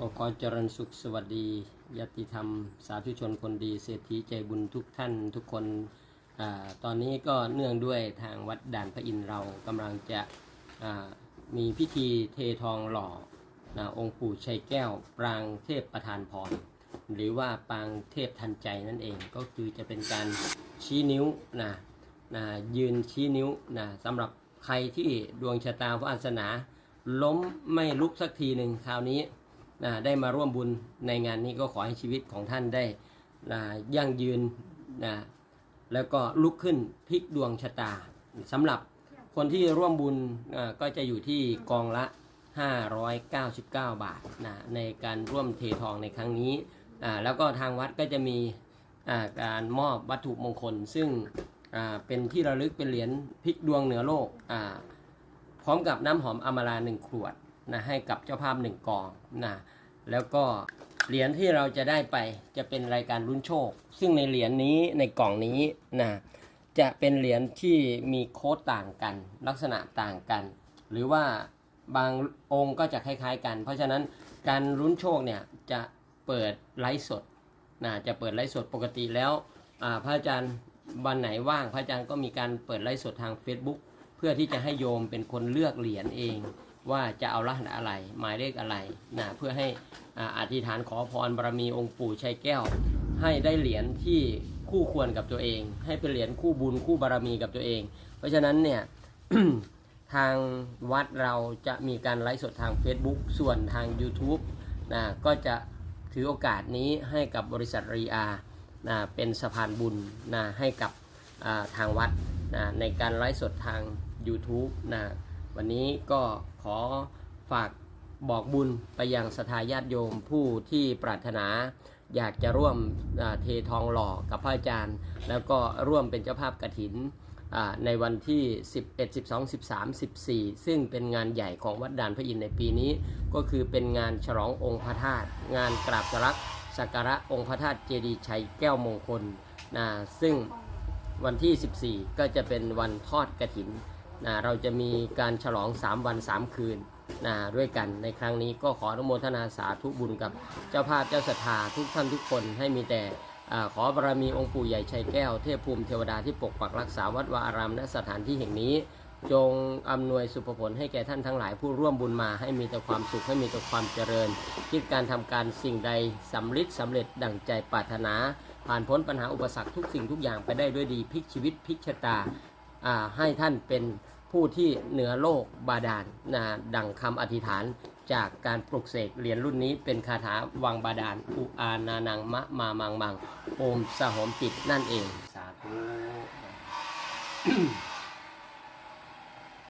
ขอขอเจริญสุขสวัสดีญาติธรรม สาธุชนคนดีเศรษฐีใจบุญทุกท่านทุกคนอตอนนี้ก็เนื่องด้วยทางวัดด่านพระอินเรากำลังจะมีพิธีเททองหล่อนะองค์ปู่ชัยแก้ว ปรางเทพประธานพรหรือว่าปางเทพทันใจนั่นเองก็คือจะเป็นการชี้นิ้วนะนะยืนชี้นิ้วนะสำหรับใครที่ดวงชะตาวาสนา ล้มไม่ลุกสักทีหนึ่งคราวนี้ นะได้มาร่วมบุญในงานนี้ก็ขอให้ชีวิตของท่านได้นะยั่งยืนนะแล้วก็ลุกขึ้นพลิกดวงชะตาสำหรับคนที่ร่วมบุญอ่าก็จะอยู่ที่กองละ 599 บาทนะในการร่วมเททองในครั้งนี้อ่าแล้วก็ทางวัดก็จะมีการมอบวัตถุมงคล ซึ่งเป็นที่ระลึกเป็นเหรียญพลิกดวงเหนือโลกพร้อมกับน้ำหอมอมราหนึ่งขวด นะให้กับเจ้าภาพหนึ่งกองนะแล้วก็เหรียญที่เราจะได้ไปจะเป็นรายการลุ้นโชค ซึ่งในเหรียญนี้ในกล่องนี้นะจะเป็นเหรียญที่มีโค้ดต่างกัน ลักษณะต่างกัน หรือว่าบางองค์ก็จะคล้าย ๆ กัน เพราะฉะนั้นการลุ้นโชคเนี่ยจะเปิดไลฟ์สดนะจะเปิดไลฟ์สดปกติแล้วอาพระอาจารย์วันไหนว่างพระอาจารย์ก็มีการเปิดไลฟ์สดทาง Facebook เพื่อที่จะให้โยมเป็นคนเลือกเหรียญเอง ว่าจะเอาลักษณะอะไร หมายเลขอะไรนะเพื่อให้อธิษฐานขอพรบารมีองค์ปู่ชัยแก้ว ให้ได้เหรียญที่คู่ควรกับตัวเอง ให้เป็นเหรียญคู่บุญคู่บารมีกับตัวเอง เพราะฉะนั้นเนี่ยทางวัดเราจะมีการไลฟ์สดทาง Facebook ส่วนทาง YouTube นะก็จะถือโอกาสนี้ให้กับบริษัทรีอานะเป็นสะพานบุญนะให้กับทางวัดนะในการไลฟ์สดทาง YouTube นะ วันนี้ก็ขอฝากบอกบุญไปยังสทาญาติโยมผู้ที่ปรารถนา อยากจะร่วมเททองหล่อกับพระอาจารย์ แล้วก็ร่วมเป็นเจ้าภาพกฐินอ่าในวันที่ 11 12 13 14 ซึ่งเป็นงานใหญ่ของวัดด่านพระอินทร์ในปีนี้ ก็คือเป็นงานฉลององค์พระธาตุงานกราบสรักสักการะองค์พระธาตุเจดีย์ชัยแก้วมงคลนะซึ่งวันที่ 14 ก็จะเป็นวันทอดกระถิน นะเราจะมีการฉลอง 3 วัน 3 คืนนะด้วยกันในครั้งนี้ก็ขออนุโมทนาสาธุบุญกับเจ้าภาพเจ้าศรัทธาทุกท่านทุกคนให้มีแต่ขอบารมีองค์ปู่ใหญ่ชัยแก้วเทพภูมิเทวดาที่ปกปักรักษาวัดวาอารามณสถานที่แห่งนี้ จงอำนวยสุภผลให้แก่ท่านทั้งหลายผู้ร่วมบุญมาให้มีแต่ความสุขให้มีแต่ความเจริญ คิดการทำการสิ่งใดสำลิดสำเร็จดั่งใจปรารถนา ผ่านพ้นปัญหาอุปสรรคทุกสิ่งทุกอย่างไปได้ด้วยดีพลิกชีวิตพลิกชะตา ให้ท่านเป็นผู้ที่เหนือโลกบาดาลนะดังคำอธิษฐานจากการปลุกเสกเหรียญรุ่นนี้เป็นคาถาวังบาดาลอุอานานังมะมามังมังโอมสหอมจิตนั่นเอง สาธุ